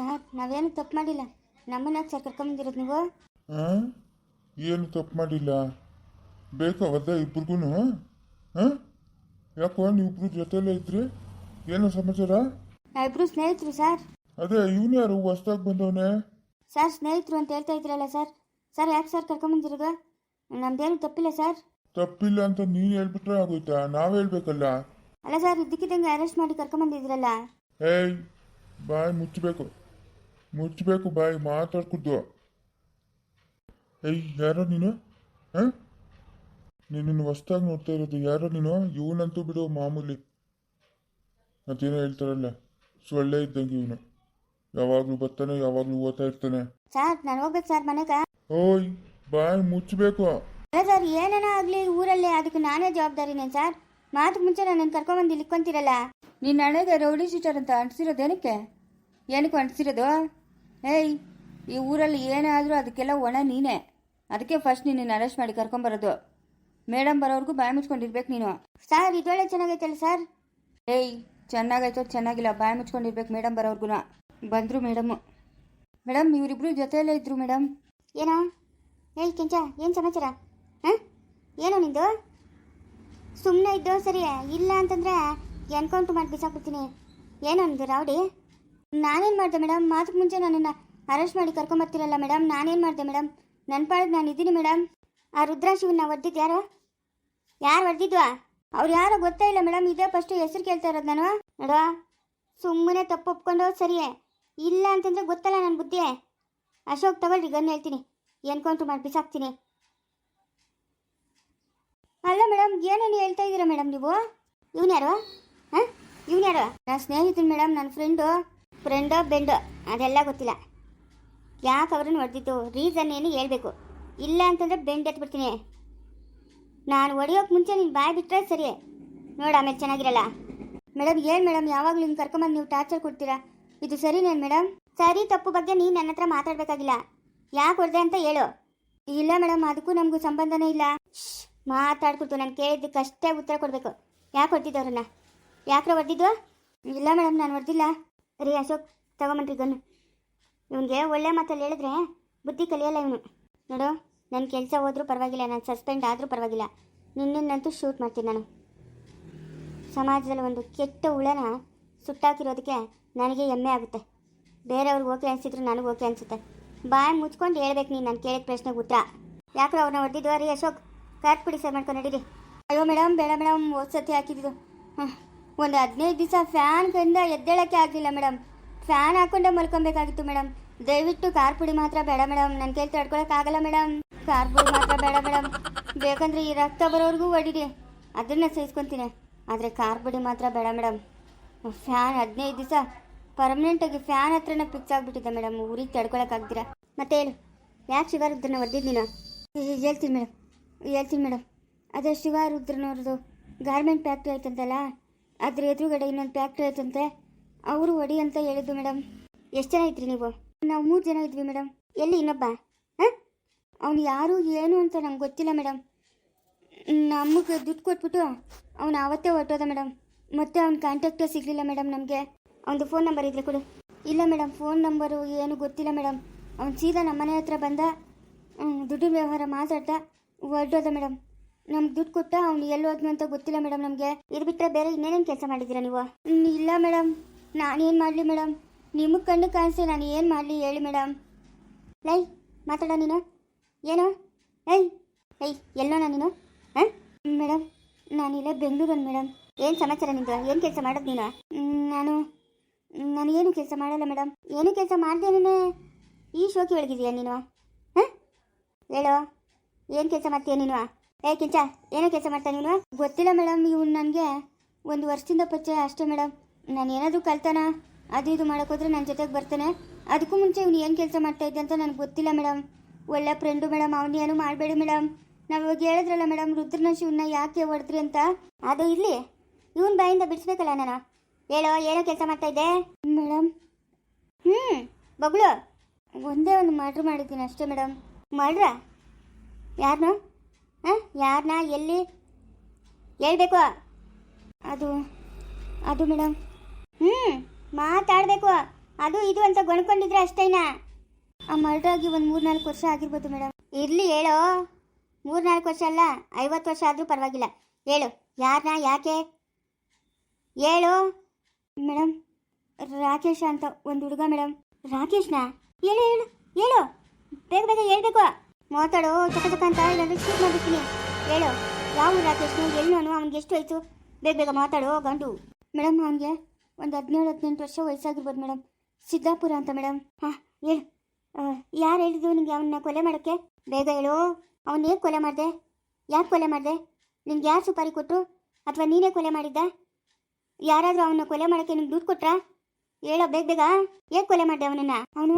Sir ನಾವೇನು ತಪ್ಪು ಮಾಡಿಲ್ಲ. ನಮ್ಮನ್ನ ಸರ್ ಕರ್ಕೊಂಬಂದಿರೋದು ನೀವು? ಹಾಂ ಏನು ತಪ್ಪು ಮಾಡಿಲ್ಲ? ಬೇಕಾವದ್ದ ಇಬ್ರಿಗೂ ಹಾಂ ಯಾಕೋ ನೀವಿಬ್ರು ಜೊತೆಲೇ ಇದ್ರಿ? ಏನು ಸಮಾಚಾರ? ನಾವಿಬ್ರು ಸ್ನೇಹಿತರು ಸರ್. ಅದೇ ಇವನು ಯಾರು? ಹೊಸ್ದಾಗಿ ಬಂದವನೇ? ಸರ್ ಸ್ನೇಹಿತರು ಅಂತ ಹೇಳ್ತಾ ಇದ್ರಲ್ಲ ಸರ್. ಸರ್ ಯಾಕೆ ಸರ್ ಕರ್ಕೊಂಬಂದಿರೋದು? ನಮ್ದೇನು ತಪ್ಪಿಲ್ಲ ಸರ್. ತಪ್ಪಿಲ್ಲ ಅಂತ ನೀನು ಹೇಳ್ಬಿಟ್ರೆ ಆಗೋಯ್ತಾ? ನಾವು ಹೇಳ್ಬೇಕಲ್ಲ? ಅಲ್ಲ ಸರ್ ಇದಕ್ಕಿದ್ದಂಗೆ ಅರೆಸ್ಟ್ ಮಾಡಿ ಕರ್ಕೊಂಬಂದಿದ್ರಲ್ಲ? ಏಯ್ ಬಾಯ್ ಮುಚ್ಚಬೇಕು ಮುಚ್ಚಬೇಕು ಬಾಯ್ ಮಾತಾಡ್ಕುದು ಏಯ್ ಯಾರೋ ನೀನು? ಹಾಂ? ನಿನ್ನನ್ನು ಹೊಸ್ದಾಗಿ ನೋಡ್ತಾ ಇರೋದು ಯಾರೋ ನೀನು? ಇವನಂತೂ ಬಿಡು ಮಾಮೂಲಿ. ಮತ್ತೇನೋ ಹೇಳ್ತಾರಲ್ಲ ಸೊಳ್ಳೆ ಇದ್ದಂಗೆ ಇವನು. ಯಾವಾಗಲೂ ಬರ್ತಾನೆ ಯಾವಾಗಲೂ ಓದ್ತಾ ಇರ್ತಾನೆ. ಸರ್ ನಾನು ಹೋಗ್ಬೇಕು ಸರ್ ಮನೆಗೆ. ಓಯ್ ಬಾಯ್ ಮುಚ್ಚಬೇಕು ಅಲ್ಲ ಸರ್ ಏನೇನ ಆಗಲಿ ಊರಲ್ಲಿ ಅದಕ್ಕೆ ನಾನೇ ಜವಾಬ್ದಾರಿನೇ ಸರ್. ಮಾತು ಮುಂಚೆ ನಾನು ಕರ್ಕೊಂಡ್ಬಂದು ಇಲ್ಲಿಕ್ಕೊಂತೀರಲ್ಲ ನಿನ್ನ ಹಣೆಗೆ ರೌಡಿ ಶೀಟರ್ ಅಂತ ಅಂಟಿಸಿರೋದು ಏನಕ್ಕೆ? ಏನಕ್ಕೆ ಅಂಟಿಸಿರೋದು? ಏಯ್ ಈ ಊರಲ್ಲಿ ಏನೇ ಆದರೂ ಅದಕ್ಕೆಲ್ಲ ಒಣ ನೀನೇ. ಅದಕ್ಕೆ ಫಸ್ಟ್ ನಿನ್ನ ಅರೆಸ್ಟ್ ಮಾಡಿ ಕರ್ಕೊಂಬರೋದು. ಮೇಡಮ್ ಬರೋವರೆಗೂ ಬಾಯಿ ಮುಚ್ಕೊಂಡಿರ್ಬೇಕು ನೀನು. ಸರ್ ಇದೊಳ್ಳೆ ಚೆನ್ನಾಗೈತಲ್ಲ ಸರ್ ಏಯ್ ಚೆನ್ನಾಗೈತೋ ಚೆನ್ನಾಗಿಲ್ಲ ಬಾಯಿ ಮುಚ್ಕೊಂಡಿರ್ಬೇಕು ಮೇಡಮ್ ಬರೋವರೆಗೂ ಬಂದರು ಮೇಡಮು ಮೇಡಮ್ ಇವರಿಬ್ರು ಜೊತೆಯಲ್ಲೇ ಇದ್ರು ಮೇಡಮ್ ಏನೋ? ಏಯ್ ಕೆಂಚ ಏನು ಸಮಾಚಾರ? ಹಾಂ? ಏನೋ ನಿಂದು? ಸುಮ್ಮನೆ ಇದ್ದೋ ಸರಿ ಇಲ್ಲ ಅಂತಂದ್ರೆ ಎನ್ಕೌಂಟ್ ಮಾಡಿ ಬಿಸಾಕ್ಬಿಡ್ತೀನಿ. ಏನೋ ನಿಂದು ರಾವಡಿ ನಾನೇನು ಮಾಡಿದೆ ಮೇಡಮ್? ಮಾತಕ್ಕೆ ಮುಂಚೆ ನನ್ನನ್ನು ಅರೆಸ್ಟ್ ಮಾಡಿ ಕರ್ಕೊಂಬರ್ತೀರಲ್ಲ ಮೇಡಮ್? ನಾನೇನು ಮಾಡಿದೆ ಮೇಡಮ್? ನನ್ನ ಪಾಡಿಗೆ ನಾನು ಇದ್ದೀನಿ ಮೇಡಮ್. ಆ ರುದ್ರಾಶಿವನ್ನ ಒದ್ದಿದ್ದು ಯಾರು? ಯಾರು ಹೊಡೆದಿದ್ವಾ ಅವ್ರು ಯಾರೋ ಗೊತ್ತೇ ಇಲ್ಲ ಮೇಡಮ್. ಇದೇ ಫಸ್ಟು ಹೆಸರು ಕೇಳ್ತಾ ಇರೋದು ನಾನು. ನೋಡುವ. ಸುಮ್ಮನೆ ತಪ್ಪು ಒಪ್ಕೊಂಡು ಸರಿಯೇ. ಇಲ್ಲ ಅಂತಂದ್ರೆ ಗೊತ್ತಲ್ಲ ನನ್ನ ಬುದ್ಧಿ ಅಶೋಕ್, ತಗೊಳ್ರಿ, ಗನ್ ಹೇಳ್ತೀನಿ. ಎನ್ಕೌಂಟ್ರು ಮಾಡಿ ಬಿಸಾಕ್ತೀನಿ. ಅಲ್ಲ ಮೇಡಮ್, ಏನೇನು ಹೇಳ್ತಾ ಇದ್ದೀರಾ ಮೇಡಮ್ ನೀವು? ಇವನ್ಯಾರು ಹಾಂ? ಇವನ್ಯಾರು ನನ್ನ ಸ್ನೇಹಿತನ ಮೇಡಮ್ ನನ್ನ ಫ್ರೆಂಡು ಫ್ರೆಂಡೋ ಬೆಂಡೋ ಅದೆಲ್ಲ ಗೊತ್ತಿಲ್ಲ. ಯಾಕೆ ಅವ್ರನ್ನ ಹೊಡೆದಿದ್ದು? ರೀಸನ್ ಏನು ಹೇಳಬೇಕು. ಇಲ್ಲ ಅಂತಂದ್ರೆ ಬೆಂಡ್ ಎತ್ಬಿಡ್ತೀನಿ. ನಾನು ಹೊಡಿಯೋಕೆ ಮುಂಚೆ ನೀನು ಬಾಯ್ ಬಿಟ್ಟರೆ ಸರಿ. ನೋಡು ಆಮೇಲೆ ಚೆನ್ನಾಗಿರಲ್ಲ. ಮೇಡಮ್ ಏನು ಮೇಡಮ್ ಯಾವಾಗಲೂ ಹಿಂಗೆ ಕರ್ಕೊಂಬಂದು ನೀವು ಟಾರ್ಚರ್ ಕೊಡ್ತೀರಾ? ಇದು ಸರಿನೇನು ಮೇಡಮ್ ಸರಿ, ತಪ್ಪು ಬಗ್ಗೆ ನೀನು ನನ್ನ ಹತ್ರ ಮಾತಾಡಬೇಕಾಗಿಲ್ಲ. ಯಾಕೆ ಹೊಡೆದೆ ಅಂತ ಹೇಳು. ಇಲ್ಲ ಮೇಡಮ್ ಅದಕ್ಕೂ ನಮಗೂ ಸಂಬಂಧನೇ ಇಲ್ಲ. ಮಾತಾಡ್ಕೊಡ್ತು. ನಾನು ಕೇಳಿದ್ದಕ್ಕಷ್ಟೇ ಉತ್ತರ ಕೊಡಬೇಕು. ಯಾಕೆ ಹೊಡೆದಿದ್ದವ್ರನ್ನ ಯಾಕ್ರ ಹೊಡೆದಿದ್ದು ಇಲ್ಲ ಮೇಡಮ್ ನಾನು ಹೊಡೆದಿಲ್ಲ. ರೀ ಅಶೋಕ್, ತಗೊಂಬನ್ರಿ ಗನ್ ಇವನಿಗೆ ಒಳ್ಳೆ ಮಾತಲ್ಲಿ ಹೇಳಿದ್ರೆ ಬುದ್ಧಿ ಕಲಿಯಲ್ಲ ಇವನು. ನೋಡು ನನ್ನ ಕೆಲಸ ಹೋದರೂ ಪರವಾಗಿಲ್ಲ, ನಾನು ಸಸ್ಪೆಂಡ್ ಆದರೂ ಪರವಾಗಿಲ್ಲ. ನಿನ್ನನ್ನಂತೂ ಶೂಟ್ ಮಾಡ್ತೀನಿ ನಾನು. ಸಮಾಜದಲ್ಲಿ ಒಂದು ಕೆಟ್ಟ ಹುಳನ ಸುಟ್ಟಾಕಿರೋದಕ್ಕೆ ನನಗೆ ಹೆಮ್ಮೆ ಆಗುತ್ತೆ. ಬೇರೆಯವ್ರಿಗೆ ಓಕೆ ಅನಿಸಿದ್ರು ನನಗೆ ಓಕೆ ಅನಿಸುತ್ತೆ. ಬಾಯಿ ಮುಚ್ಕೊಂಡು ಹೇಳ್ಬೇಕು ನೀನು, ನಾನು ಕೇಳಿದ ಪ್ರಶ್ನೆಗೆ ಉತ್ತರ. ಯಾಕೋ ಅವ್ರನ್ನ ಹೊಡೆದಿದ್ವಾ ರೀ ಅಶೋಕ್? ಕಾರ್ಟ್ ಬಿಡಿ ಸರ್ ಮಾಡ್ಕೊಂಡು ನಡೀರಿ. ಅಯ್ಯೋ ಮೇಡಮ್ ಬೇಡ ಮೇಡಮ್ ಓದ್ಸತಿ ಸತಿ ಹಾಕಿದ್ದು. ಹಾಂ. ಒಂದು ಹದಿನೈದು ದಿವಸ ಫ್ಯಾನ್ ಕಂದ ಎದ್ದೇಳಕ್ಕೆ ಆಗಲಿಲ್ಲ ಮೇಡಮ್ ಫ್ಯಾನ್ ಹಾಕೊಂಡೆ ಮಲ್ಕೊಬೇಕಾಗಿತ್ತು ಮೇಡಮ್ ದಯವಿಟ್ಟು ಕಾರ್ ಪುಡಿ ಮಾತ್ರ ಬೇಡ ಮೇಡಮ್ ನನ್ನ ಕೈಲಿ ತಡ್ಕೊಳಕ್ಕಾಗಲ್ಲ ಮೇಡಮ್ ಕಾರ್ ಪುಡಿ ಮಾತ್ರ ಬೇಡ ಮೇಡಮ್ ಬೇಕಂದ್ರೆ ಈ ರಕ್ತ ಬರೋವರೆಗೂ ಹೊಡಿರಿ. ಅದನ್ನ ಸಹಿಸ್ಕೊತೀನಿ ಆದರೆ ಕಾರ್ ಪುಡಿ ಮಾತ್ರ ಬೇಡ ಮೇಡಮ್ ಫ್ಯಾನ್ ಹದಿನೈದು ದಿವಸ ಪರ್ಮನೆಂಟಾಗಿ ಫ್ಯಾನ್ ಹತ್ರನೇ ಫಿಕ್ಸ್ ಆಗಿಬಿಟ್ಟಿದೆ ಮೇಡಮ್ ಊರಿಗೆ ತಡ್ಕೊಳಕ್ಕಾಗ್ತೀರಾ ಮತ್ತೆ ಹೇಳು ಯಾಕೆ ಶಿವರುದ್ರನ ಒದ್ದಿದ್ದು ನೀನು? ಹೇ- ಹೇಳ್ತೀನಿ ಮೇಡಮ್ ಹೇಳ್ತೀನಿ ಮೇಡಮ್ ಅದೇ ಶಿವರುದ್ರನವ್ರದ್ದು ಗಾರ್ಮೆಂಟ್ ಫ್ಯಾಕ್ಟ್ರಿ ಆಯ್ತಂತಲ್ಲ? ಅದ್ರ ಎದುರುಗಡೆ ಇನ್ನೊಂದು ಫ್ಯಾಕ್ಟ್ರಿ ಆಯ್ತಂತೆ ಅವರು ಹೊಡಿ ಅಂತ ಹೇಳಿದ್ದು ಮೇಡಮ್ ಎಷ್ಟು ಜನ ಇದ್ರಿ ನೀವು? ನಾವು ಮೂರು ಜನ ಇದ್ವಿ ಮೇಡಮ್ ಎಲ್ಲಿ ಇನ್ನೊಬ್ಬ? ಹಾಂ? ಅವನು ಯಾರು, ಏನು ಅಂತ ನಂಗೆ ಗೊತ್ತಿಲ್ಲ ಮೇಡಮ್ ನಮಗೆ ದುಡ್ಡು ಕೊಟ್ಬಿಟ್ಟು ಅವನು ಆವತ್ತೇ ಹೊರಟೋದ ಮೇಡಮ್ ಮತ್ತೆ ಅವ್ನ ಕಾಂಟ್ಯಾಕ್ಟೇ ಸಿಗಲಿಲ್ಲ ಮೇಡಮ್ ನಮಗೆ. ಅವನದು ಫೋನ್ ನಂಬರ್ ಇದ್ರೆ ಕೊಡು. ಇಲ್ಲ ಮೇಡಮ್ ಫೋನ್ ನಂಬರು ಏನು ಗೊತ್ತಿಲ್ಲ ಮೇಡಮ್ ಅವ್ನು ಸೀದಾ ನಮ್ಮ ಮನೆ ಹತ್ರ ಬಂದ ದುಡ್ಡು ವ್ಯವಹಾರ ಮಾತಾಡ್ದ, ಹೊರಟೋದ ಮೇಡಮ್ ನಮ್ಗೆ ದುಡ್ಡು ಕೊಟ್ಟ ಅವ್ನು ಎಲ್ಲಿ ಹೋದ್ನು ಅಂತ ಗೊತ್ತಿಲ್ಲ ಮೇಡಮ್ ನಮಗೆ. ಇದು ಬಿಟ್ಟರೆ ಬೇರೆ ಇನ್ನೇನೇನು ಕೆಲಸ ಮಾಡಿದ್ದೀರಾ ನೀವು? ಇಲ್ಲ ಮೇಡಮ್. ನಾನೇನು ಮಾಡಲಿ ಮೇಡಮ್? ನಿಮಗೆ ಕಣ್ಣು ಕಾಣಿಸಿ ನಾನು ಏನು ಮಾಡಲಿ ಹೇಳಿ ಮೇಡಮ್. ಲೈ, ಮಾತಾಡ ನೀನು. ಏನು? ಏಯ್ ಏಯ್, ಎಲ್ಲೋಣ ನೀನು? ಹಾಂ? ಮೇಡಮ್. ನಾನಿಲ್ಲ ಬೆಂಗಳೂರಲ್ಲಿ ಮೇಡಮ್. ಏನು ಸಮಾಚಾರ ನಿಂದು ಏನು ಕೆಲಸ ಮಾಡೋದು ನೀನು? ನಾನು ನಾನು ಏನು ಕೆಲಸ ಮಾಡಲ್ಲ ಮೇಡಮ್. ಏನು ಕೆಲಸ ಮಾಡ್ದೇನೇ ಈ ಶೋಕಿ ಒಳಗಿದೀಯ ನೀನು? ಹಾಂ? ಹೇಳೋ, ಏನು ಕೆಲಸ ಮಾಡ್ತೀಯ ನೀನು? ಏ, ಕಿಂಚ, ಏನೋ ಕೆಲಸ ಮಾಡ್ತಾ ನೀನು? ಗೊತ್ತಿಲ್ಲ ಮೇಡಮ್, ಇವ್ನು ನನಗೆ ಒಂದು ವರ್ಷದಿಂದ ಪರಿಚಯ ಅಷ್ಟೇ ಮೇಡಮ್. ನಾನು ಏನಾದರೂ ಕಲ್ತಾನ? ಅದು ಇದು ಮಾಡೋಕ್ಕೋದ್ರೆ ನನ್ನ ಜೊತೆಗೆ ಬರ್ತಾನೆ. ಅದಕ್ಕೂ ಮುಂಚೆ ಇವ್ನು ಏನು ಕೆಲಸ ಮಾಡ್ತಾ ಇದ್ದೆ ಅಂತ ನನಗೆ ಗೊತ್ತಿಲ್ಲ ಮೇಡಮ್. ಒಳ್ಳೆ ಫ್ರೆಂಡು ಮೇಡಮ್ ಏನು ಮಾಡಬೇಡಿ ಮೇಡಮ್. ನಾವು ಇವಾಗ ಹೇಳಿದ್ರಲ್ಲ ಮೇಡಮ್ ರುದ್ರನ ಶಿವನ್ನ ಯಾಕೆ ಹೊಡೆದ್ರಿ ಅಂತ? ಅದು ಇರಲಿ. ಇವನ್ ಬಾಯಿಂದ ಬಿಡಿಸ್ಬೇಕಲ್ಲ ನಾನು. ಹೇಳೋ, ಏನೋ ಕೆಲಸ ಮಾಡ್ತಾ ಇದ್ದೆ? ಮೇಡಮ್. ಹ್ಞೂ ಬಗ್ಳು ಒಂದೇ ಒಂದು ಮರ್ಡ್ರ್ ಮಾಡಿದ್ದೀನಿ ಅಷ್ಟೇ ಮೇಡಮ್. ಮಾಡ್ರಾ? ಯಾರನ್ನ ಹಾಂ? ಯಾರನ್ನ ಎಲ್ಲಿ? ಹೇಳ್ಬೇಕು. ಅದು ಅದು ಮೇಡಮ್. ಹ್ಞೂ ಮಾತಾಡಬೇಕು. ಅದು ಇದು ಅಂತ ಗೊಣ್ಕೊಂಡಿದ್ರೆ ಅಷ್ಟೇನಾ? ಆ ಮರ್ಡಾಗಿ ಒಂದು ಮೂರ್ನಾಲ್ಕು ವರ್ಷ ಆಗಿರ್ಬೋದು ಮೇಡಮ್. ಇರಲಿ, ಹೇಳೋ. ಮೂರ್ನಾಲ್ಕು ವರ್ಷ ಅಲ್ಲ, ಐವತ್ತು ವರ್ಷ ಆದರೂ ಪರವಾಗಿಲ್ಲ. ಹೇಳು ಯಾರನ್ನ ಯಾಕೆ? ಹೇಳು. ಮೇಡಮ್, ರಾಕೇಶ ಅಂತ ಒಂದು ಹುಡುಗ ಮೇಡಮ್. ರಾಕೇಶ್ನ? ಹೇಳು ಹೇಳು ಹೇಳು. ಬೇಗ ಬೇಗ ಹೇಳ್ಬೇಕು. ಮಾತಾಡು ಚಕ ಚಕ ಅಂತ ಇಲ್ಲಾಂದ್ರೆ ಶೂಟ್ ಮಾಡಿರ್ತೀನಿ ಹೇಳು, ಯಾವ ರಾಕೇಶ್ನು ಎಲ್ಲೋನು ಅವ್ನಿಗೆ ಎಷ್ಟು ವಯಸ್ಸು? ಬೇಗ ಬೇಗ ಮಾತಾಡೋ, ಗಂಡು. ಮೇಡಮ್, ಅವನಿಗೆ ಒಂದು ಹದಿನೇಳು, ಹದಿನೆಂಟು ವರ್ಷ ವಯಸ್ಸಾಗಿರ್ಬೋದು ಮೇಡಮ್. ಸಿದ್ದಾಪುರ ಅಂತ ಮೇಡಮ್. ಹಾಂ, ಹೇಳು. ಯಾರು ಹೇಳಿದ್ರು ನಿಂಗೆ ಅವನ್ನ ಕೊಲೆ ಮಾಡೋಕ್ಕೆ? ಬೇಗ ಹೇಳು. ಅವನ್ನ ಹೇಗೆ ಕೊಲೆ ಮಾಡಿದೆ? ಯಾಕೆ ಕೊಲೆ ಮಾಡಿದೆ? ನಿಂಗೆ ಯಾರು ಸುಪಾರಿ ಕೊಟ್ಟರು ಅಥವಾ ನೀನೇ ಕೊಲೆ ಮಾಡಿದ್ದ? ಯಾರಾದರೂ ಅವನ್ನ ಕೊಲೆ ಮಾಡೋಕ್ಕೆ ನಿಮ್ಗೆ ದುಡ್ಡು ಕೊಟ್ರಾ? ಹೇಳೋ, ಬೇಗ ಬೇಗ. ಹೇಗೆ ಕೊಲೆ ಮಾಡಿದೆ ಅವನನ್ನು? ಅವನು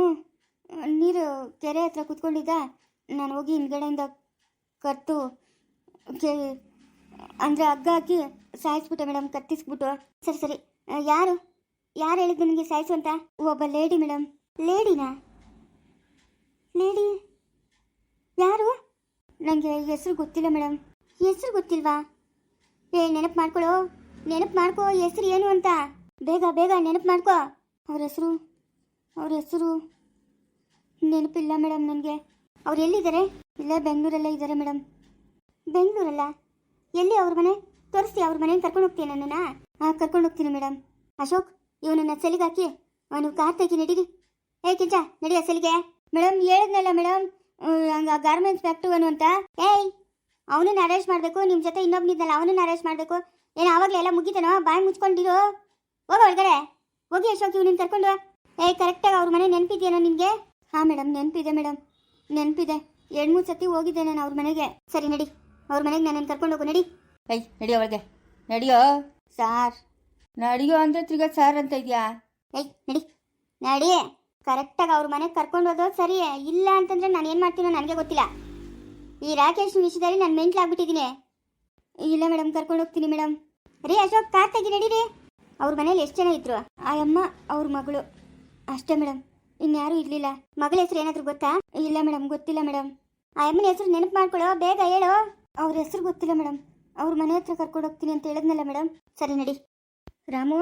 ನೀರು ಕೆರೆ ಹತ್ರ ಕುತ್ಕೊಂಡಿದ್ದ? ನಾನು ಹೋಗಿ ಹಿಂದ್ಗಡೆಯಿಂದ ಕತ್ತು ಕೇ, ಅಂದರೆ ಹಗ್ಗ ಹಾಕಿ ಸಾಯಿಸ್ಬಿಟ್ಟೆ ಮೇಡಮ್, ಕತ್ತಿಸ್ಬಿಟ್ಟು, ಸರಿ ಸರಿ. ಯಾರು? ಯಾರು ಹೇಳಿದ್ದು ನನಗೆ ಸಾಯಿಸು ಅಂತ? ಒಬ್ಬ ಲೇಡಿ ಮೇಡಮ್. ಲೇಡಿನಾ? ಲೇಡಿ? ಯಾರು? ನನಗೆ ಹೆಸರು ಗೊತ್ತಿಲ್ಲ ಮೇಡಮ್. ಹೆಸರು ಗೊತ್ತಿಲ್ವಾ? ಏ, ನೆನಪು ಮಾಡ್ಕೊಳ್ಳೋ ನೆನಪು ಮಾಡ್ಕೋ, ಹೆಸರು ಏನು ಅಂತ? ಬೇಗ ಬೇಗ ನೆನಪು ಮಾಡ್ಕೋ. ಅವ್ರ ಹೆಸರು? ಅವ್ರ ಹೆಸರು? ನೆನಪಿಲ್ಲ ಮೇಡಮ್ ನನಗೆ. ಅವ್ರು ಎಲ್ಲಿದ್ದಾರೆ? ಇಲ್ಲ, ಬೆಂಗಳೂರಲ್ಲೇ ಇದ್ದಾರೆ ಮೇಡಮ್ ಬೆಂಗಳೂರಲ್ಲ? ಎಲ್ಲಿ ಅವ್ರ ಮನೆ? ತೋರಿಸ್ತಿ, ಅವ್ರ ಮನೆ ಕರ್ಕೊಂಡು ಹೋಗ್ತೀನಿ ನನ್ನನ್ನು. ಹಾಂ ಕರ್ಕೊಂಡು ಹೋಗ್ತೀನಿ ಮೇಡಮ್ ಅಶೋಕ್, ಇವನನ್ನ ಸೆಲಿಗೆ ಹಾಕಿ. ಅವನು ಕಾರ್ ತೆಗಿ ನಡೀರಿ. ಏ, ಕಿಂಚ, ನಡಿಯ ಸೆಲಿಗೆ. ಮೇಡಮ್ ಹೇಳಿದ್ನಲ್ಲ ಮೇಡಮ್ ಹಂಗೆ ಗಾರ್ಮೆಂಟ್ಸ್ ಫ್ಯಾಕ್ಟ್ರಿ ಅಂತ. ಏಯ್, ಅವನನ್ನ ಅರೆಸ್ಟ್ ಮಾಡಬೇಕು ನಿಮ್ಮ ಜೊತೆ ಇನ್ನೊಬ್ಬನಿದ್ದಲ್ಲ ಅವನನ್ನ ಅರೆಸ್ಟ್ ಮಾಡಬೇಕು. ಏನು, ಆವಾಗಲೇ ಎಲ್ಲ ಮುಗಿತೇನೋ? ಬಾಯಿ ಮುಚ್ಕೊಂಡಿರೋ. ಹೋಗಿ ಒಳಗಡೆ ಹೋಗಿ ಅಶೋಕ್ ಇವ್ನಿನ್ ಕರ್ಕೊಂಡು ಏಯ್ ಕರೆಕ್ಟಾಗಿ ಅವ್ರ ಮನೆ ನೆನಪಿದೆಯೇನೋ ನಿನಗೆ? ಹಾಂ ಮೇಡಮ್ ನೆನಪಿದೆ ಮೇಡಮ್ ನೆನಪಿದೆ. ಎರಡು ಮೂರು ಸತಿ ಹೋಗಿದ್ದೆ ನಾನು ಅವ್ರ ಮನೆಗೆ. ಸರಿ ನಡಿ. ಅವ್ರ ಮನೆಗೆ ನಾನು ಕರ್ಕೊಂಡು ಹೋಗು ನಡಿ. ಐ ನಡಿಯೋ ಅವಳಿಗೆ ನಡಿಯೋ. ಸಾರ್. ನಡಿಯೋ ಅಂದರೆ ತಿರ್ಗಾ ಸಾರ್ ಅಂತ ಇದೆಯಾ? ಐ ನಡಿ. ನಡಿ. ಕರೆಕ್ಟಾಗಿ ಅವ್ರ ಮನೆಗೆ ಕರ್ಕೊಂಡು ಹೋದೋ ಸರಿ. ಇಲ್ಲ ಅಂತಂದ್ರೆ ನಾನು ಏನು ಮಾಡ್ತೀನೋ ನನಗೆ ಗೊತ್ತಿಲ್ಲ. ಈ ರಾಕೇಶ್ ವಿಷಯದಲ್ಲಿ ನಾನು ಮೆಂಟ್ಲಾಗ್ಬಿಟ್ಟಿದ್ದೀನಿ ಇಲ್ಲ ಮೇಡಮ್ ಕರ್ಕೊಂಡು ಹೋಗ್ತೀನಿ ಮೇಡಮ್ ರೀ ಅಶೋಕ್ ಕಾರ್ ತೆಗಿ ರೀ ಅವ್ರ ಮನೇಲಿ ಎಷ್ಟು ಜನ ಇದ್ರು? ಆ ಅಮ್ಮ ಅವ್ರ ಮಗಳು. ಅಷ್ಟೇ ಮೇಡಮ್ ಇನ್ಯಾರೂ ಇರಲಿಲ್ಲ. ಮಗಳ ಹೆಸರು ಏನಾದರೂ ಗೊತ್ತಾ? ಇಲ್ಲ ಮೇಡಮ್ ಗೊತ್ತಿಲ್ಲ ಮೇಡಮ್ ಆ ಅಮ್ಮನ ಹೆಸರು ನೆನಪು ಮಾಡ್ಕೊಳ್ಳೋ ಬೇಗ ಹೇಳು. ಅವ್ರ ಹೆಸರು ಗೊತ್ತಿಲ್ಲ ಮೇಡಮ್ ಅವ್ರ ಮನೆ ಹತ್ರ ಕರ್ಕೊಂಡು ಹೋಗ್ತೀನಿ ಅಂತ ಹೇಳಿದ್ನಲ್ಲ ಮೇಡಮ್ ಸರಿ ನಡಿ. ರಾಮು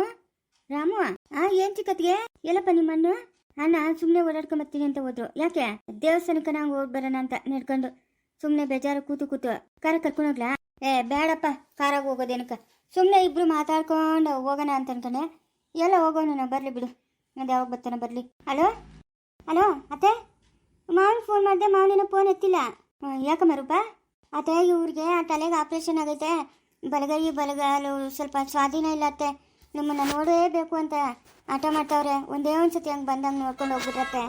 ರಾಮು. ಆ, ಏನ್ ಚಿಕ್ಕತ್ಗೆ ಎಲ್ಲಪ್ಪ ನಿಮ್ಮನ್ನು? ಅಣ್ಣ ಸುಮ್ಮನೆ ಓಡಾಡ್ಕೊಂಬರ್ತೀನಿ ಅಂತ ಹೋದ್ರು. ಯಾಕೆ? ದೇವಸ್ಥಾನಕ್ಕೆ ನಾವು ಹೋಗಿ ಬರೋಣ ಅಂತ ನಡ್ಕೊಂಡು. ಸುಮ್ಮನೆ ಬೇಜಾರು ಕೂತು ಕೂತು. ಕಾರ ಕರ್ಕೊಂಡು ಹೋಗ್ಲಾ? ಏ ಬೇಡಪ್ಪ ಕಾರಾಗ ಹೋಗೋದೇನಕ್ಕ. ಸುಮ್ಮನೆ ಇಬ್ರು ಮಾತಾಡ್ಕೊಂಡು ಹೋಗೋಣ ಅಂತ ಅನ್ಕೊಂಡೆ. ಎಲ್ಲ ಹೋಗೋಣ, ನಾವು ಬರಲಿ ಬಿಡು. ಅದು ಯಾವಾಗ ಬರ್ತಾನೆ ಬರಲಿ. ಹಲೋ? ಹಲೋ, ಅತ್ತೆ? ಮಾವನ್ ಫೋನ್ ಮಾಡಿದೆ ಮಾವನಿನ ಫೋನ್ ಎತ್ತಿಲ್ಲ. ಯಾಕೆ ಯಾಕಮ್ಮ ರೂಪ? ಅತ್ತೆ, ಇವ್ರಿಗೆ ಆ ತಲೆಗೆ ಆಪ್ರೇಷನ್ ಆಗೈತೆ. ಬಲಗೈ, ಬಲಗಾಲು, ಸ್ವಲ್ಪ ಸ್ವಾಧೀನ ಇಲ್ಲ ಅತ್ತೆ. ನಿಮ್ಮನ್ನ ನೋಡಲೇಬೇಕು ಅಂತ ಆಟ ಮಾಡ್ತಾವ್ರೆ. ಒಂದೇ ಒಂದು ಸತಿ ಹಂಗೆ ಬಂದಂಗೆ ನೋಡ್ಕೊಂಡು ಹೋಗ್ಬಿಟ್ರತ್ತೆ.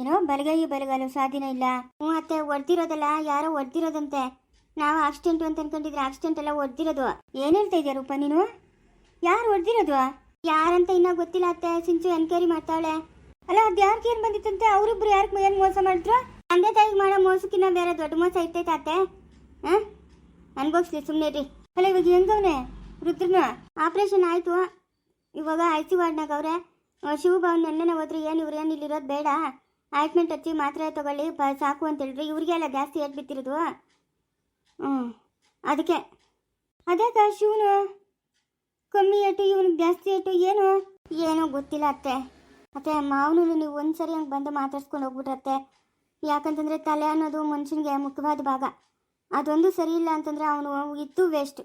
ಏನೋ, ಬಲಗೈ, ಬಲಗಾಲು ಸ್ವಾಧೀನ ಇಲ್ಲ. ಹ್ಞೂ ಅತ್ತೆ ಹೊಡ್ದಿರೋದಲ್ಲ ಯಾರೋ ಹೊಡ್ದಿರೋದಂತೆ ನಾವು ಆಕ್ಸಿಡೆಂಟ್ ಅಂತ ಅನ್ಕೊಂಡಿದ್ರೆ ಆಕ್ಸಿಡೆಂಟ್ ಎಲ್ಲ ಹೊಡ್ದಿರೋದು ಏನು ಹೇಳ್ತಾ ಇದೆಯಾ ರೂಪ ನೀನು? ಯಾರು ಹೊಡ್ದಿರೋದು ಯಾರಂತ ಇನ್ನೂ ಗೊತ್ತಿಲ್ಲ ಅತ್ತೆ. ಸಿಂಚು ಎನ್ಕ್ವೈರಿ ಮಾಡ್ತಾವಳೆ. ಅಲ್ಲ, ಅದು ಯಾರಿಗೆ ಏನು ಬಂದಿತ್ತಂತೆ? ಅವರಿಬ್ರು ಯಾರಿಗೆ ಏನು ಮೋಸ ಮಾಡಿದ್ರು? ತಂದೆ ತಾಯಿಗೆ ಮಾಡೋ ಮೋಸಕ್ಕಿನ್ನ ಬೇರೆ ದೊಡ್ಡ ಮೋಸ ಇರ್ತೈತೆ ಅತ್ತೆ. ಹಾಂ? ಅನ್ಭವಿಸ್ಲಿ ಸುಮ್ಮನೆ ರೀ ಅಲ್ಲ, ಇವಾಗ ಹೆಂಗವ್ನೆ ರುದ್ರನ? ಆಪ್ರೇಷನ್ ಆಯಿತು. ಇವಾಗ ಐ ಸಿ ವಾರ್ಡ್ನಾಗ ಅವ್ರೆ. ಶಿವಭವನ್ ನೆನ್ನೆ ಹೋದ್ರೆ, ಏನು ಇವ್ರು, ಏನು ಇಲ್ಲಿರೋದು ಬೇಡ. ಆಯಿಂಟ್ಮೆಂಟ್ ಹಚ್ಚಿ ಮಾತ್ರೆ ತಗೊಳ್ಳಿ, ಬ ಸಾಕು ಅಂತ ಹೇಳ್ರಿ ಇವ್ರಿಗೆಲ್ಲ ಜಾಸ್ತಿ ಏಟ್ ಬಿತ್ತಿರೋದು. ಹ್ಞೂ ಅದಕ್ಕೆ. ಅದೇ ಶಿವನು? ಕಮ್ಮಿ ಏಟು, ಇವನಿಗೆ ಜಾಸ್ತಿ ಏಟು, ಏನು? ಏನೋ ಗೊತ್ತಿಲ್ಲ ಅತ್ತೆ. ಅತ್ತೆ ಮಾವನು ನೀವು ಒಂದ್ಸರಿ ಹಂಗೆ ಬಂದು ಮಾತಾಡ್ಸ್ಕೊಂಡು ಹೋಗ್ಬಿಟ್ರತ್ತೆ. ಯಾಕಂತಂದರೆ ತಲೆ ಅನ್ನೋದು ಮನುಷ್ಯನಿಗೆ ಮುಖ್ಯವಾದ ಭಾಗ. ಅದೊಂದು ಸರಿ ಇಲ್ಲ ಅಂತಂದ್ರೆ ಅವನು ಇತ್ತು ವೇಸ್ಟ್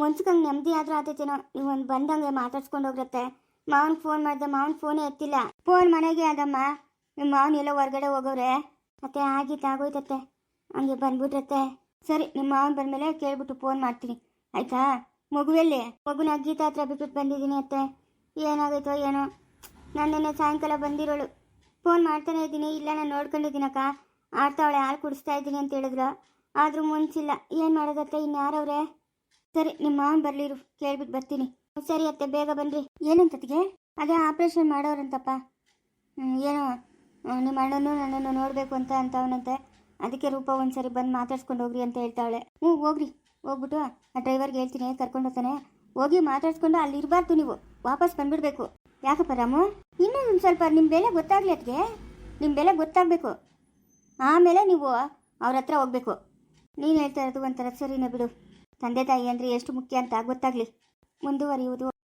ಮುನ್ಸ್ಕಂಗೆ ನೆಮ್ಮದಿ ಆದ್ರೂ ಆತೈತೇನೋ ನೀವು ಒಂದು ಬಂದಂಗೆ ಮಾತಾಡ್ಸ್ಕೊಂಡು ಹೋಗ್ರತ್ತೆ. ಮಾವನ್ ಫೋನ್ ಮಾಡಿದೆ, ಮಾವನ್ ಫೋನೇ ಎತ್ತಿಲ್ಲ. ಫೋನ್ ಮನೆಗೆ ಅದಮ್ಮ ನಿಮ್ಮ ಮಾವನ್ ಎಲ್ಲೋ ಹೊರಗಡೆ ಹೋಗೋರೆ ಮತ್ತೆ ಆಗಿತ್ತು ಆಗೋಯ್ತತ್ತೆ. ಹಂಗೆ ಬಂದ್ಬಿಟ್ರತ್ತೆ. ಸರಿ ನಿಮ್ಮ ಮಾವನ್ ಬಂದಮೇಲೆ ಕೇಳ್ಬಿಟ್ಟು ಫೋನ್ ಮಾಡ್ತೀನಿ. ಆಯ್ತಾ? ಮಗುವಲ್ಲಿ? ಮಗುನ ಗೀತಾ ಹತ್ರ ಬಿಟ್ಬಿಟ್ಟು ಬಂದಿದ್ದೀನಿ ಅತ್ತೆ. ಏನಾಗೈತೋ ಏನೋ. ನನ್ನೆನ್ನೆ ಸಾಯಂಕಾಲ ಬಂದಿರೋಳು. ಫೋನ್ ಮಾಡ್ತಾನೆ ಇದ್ದೀನಿ. ಇಲ್ಲ, ನಾನು ನೋಡ್ಕೊಂಡಿದ್ದೀನಕ್ಕ. ಆಡ್ತಾವಳೆ, ಹಾಲು ಕುಡಿಸ್ತಾ ಇದ್ದೀನಿ ಅಂತ ಹೇಳಿದ್ರು. ಆದರೂ ಮುಂಚಿಲ್ಲ. ಏನು ಮಾಡೋದತ್ತೆ? ಇನ್ಯಾರವ್ರೆ? ಸರಿ ನಿಮ್ಮ ಮಾವನ್ ಬರ್ಲಿರು. ಕೇಳ್ಬಿಟ್ಟು ಬರ್ತೀನಿ. ಸರಿ ಅತ್ತೆ, ಬೇಗ ಬನ್ನಿರಿ ಏನಂತತಿಗೆ ಅದೇ ಆಪ್ರೇಷನ್ ಮಾಡೋರಂತಪ್ಪ. ಏನೋ ನಿಮ್ಮ ಅಣ್ಣನೂ ನನ್ನನ್ನು ನೋಡಬೇಕು ಅಂತ ಅಂತವನಂತೆ. ಅದಕ್ಕೆ ರೂಪ ಒಂದ್ಸರಿ ಬಂದು ಮಾತಾಡ್ಸ್ಕೊಂಡು ಹೋಗ್ರಿ ಅಂತ ಹೇಳ್ತಾವಳೆ. ಹ್ಞೂ, ಹೋಗ್ರಿ. ಹೋಗ್ಬಿಟ್ಟು ಆ ಡ್ರೈವರ್ಗೆ ಹೇಳ್ತೀನಿ, ಕರ್ಕೊಂಡು ಹೋಗ್ತಾನೆ. ಹೋಗಿ ಮಾತಾಡ್ಸ್ಕೊಂಡು ಅಲ್ಲಿ ಇರಬಾರ್ದು ನೀವು. ವಾಪಸ್ ಬಂದ್ಬಿಡ್ಬೇಕು. ಯಾಕಪ್ಪ ರಾಮು? ಇನ್ನೂ ಒಂದು ಸ್ವಲ್ಪ ನಿಮ್ಮ ಬೆಲೆ ಗೊತ್ತಾಗ್ಲಿ ಅದಕ್ಕೆ ನಿಮ್ಮ ಬೆಲೆ ಗೊತ್ತಾಗಬೇಕು. ಆಮೇಲೆ ನೀವು ಅವ್ರ ಹತ್ರ ಹೋಗ್ಬೇಕು. ನೀನು ಹೇಳ್ತಾ ಇರೋದು ಒಂಥರ ಸರಿನೇ ಬಿಡು. ತಂದೆ ತಾಯಿ ಅಂದರೆ ಎಷ್ಟು ಮುಖ್ಯ ಅಂತ ಗೊತ್ತಾಗಲಿ. ಮುಂದುವರಿಯುವುದು